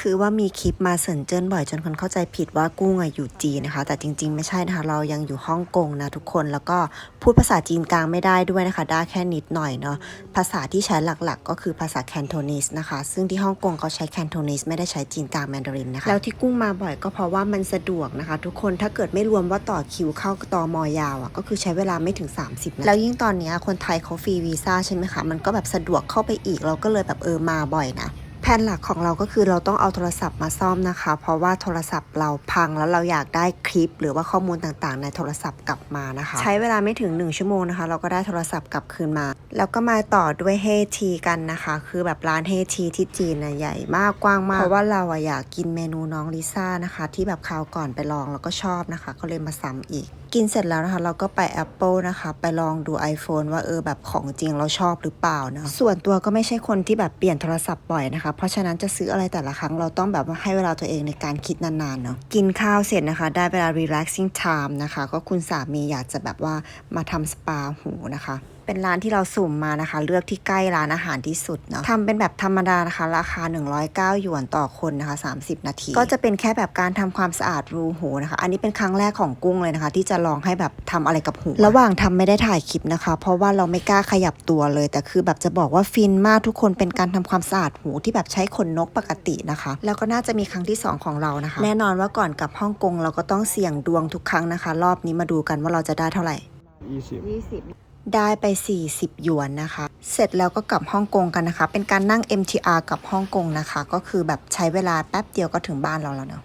คือว่ามีคลิปมาเสินเจิ้นบ่อยจนคนเข้าใจผิดว่ากุ้งอะอยู่จีนนะคะ แต่จริง ๆ ไม่ใช่นะคะ เรายังอยู่ฮ่องกงนะทุกคนแล้วก็พูดภาษาจีนกลางไม่ได้ด้วยนะคะ ได้แค่นิดหน่อยเนาะภาษาที่ใช้หลักๆ ก็คือภาษาแคนโทนีสนะคะ ซึ่งที่ฮ่องกงเขาใช้แคนโทนีสไม่ได้ใช้จีนกลางแมนดารินนะคะแล้วที่กุ้งมาบ่อยก็เพราะว่ามันสะดวกนะคะ ทุกคนถ้าเกิดไม่รวมว่าต่อคิวเข้าตอมอยาวอะก็คือใช้เวลาไม่ถึง 30นะแล้วยิ่งตอนเนี้ยคนไทยเขาฟรีวีซ่าใช่ไหมคะมันก็แบบสะดวกเข้าไปอีกเราก็เลยแบบเออมาบ่อยนะแผนหลักของเราก็คือเราต้องเอาโทรศัพท์มาซ่อมนะคะ เพราะว่าโทรศัพท์เราพังแล้วเราอยากได้คลิป หรือว่าข้อมูลต่างๆ ในโทรศัพท์กลับมานะคะ ใช้เวลาไม่ถึง 1 ชั่วโมงนะคะ เราก็ได้โทรศัพท์กลับคืนมา แล้วก็มาต่อด้วยเฮทีกันนะคะ คือแบบร้านเฮทีที่จีนน่ะใหญ่มากกว้างมากเพราะว่าเราอะอยากกินเมนูน้องลิซ่านะคะ ที่แบบคราวก่อนไปลองแล้วก็ชอบนะคะ ก็เลยมาซ้ำอีกกินเสร็จแล้วนะคะ เราก็ไป Apple นะคะ ไปลองดู iPhone ว่าเออแบบของจริงเราชอบหรือเปล่านะส่วนตัวก็ไม่ใช่คนที่แบบเปลี่ยนโทรศัพท์บ่อยนะคะเพราะฉะนั้นจะซื้ออะไรแต่ละครั้งเราต้องแบบว่าให้เวลาตัวเองในการคิดนานๆเนาะกินข้าวเสร็จนะคะ ได้เวลา relaxing time นะคะ ก็คุณสามีอยากจะแบบว่ามาทำสปาหูนะคะ เป็นร้านที่เราสุ่มมานะคะ เลือกที่ใกล้ร้านอาหารที่สุดเนาะทำเป็นแบบธรรมดานะคะ ราคา 109หยวนต่อคนนะคะ 30 นาที ก็จะเป็นแค่แบบการทำความสะอาดรูหูนะคะ อันนี้เป็นครั้งแรกของกุ้งเลยนะคะ ที่จะลองให้แบบทำอะไรกับหูระหว่างทำไม่ได้ถ่ายคลิปนะคะ เพราะว่าเราไม่กล้าขยับตัวเลย แต่คือแบบจะบอกว่าฟินมากทุกคนเป็นการทำความสะอาดหูที่แบบใช้ขนนกปกตินะคะ แล้วก็น่าจะมีครั้งที่สองของเรานะคะ แน่นอนว่าก่อนกลับฮ่องกงเราก็ต้องเสี่ยงดวงทุกครั้งนะคะ รอบนี้มาดูกันว่าเราจะได้เท่าไหร่ยี่สิบ ได้ไป 40 หยวนนะคะ เสร็จแล้วก็กลับฮ่องกงกันนะคะ เป็นการนั่ง MTR กลับฮ่องกงนะคะ ก็คือแบบใช้เวลาแป๊บเดียวก็ถึงบ้านเราแล้วเนาะ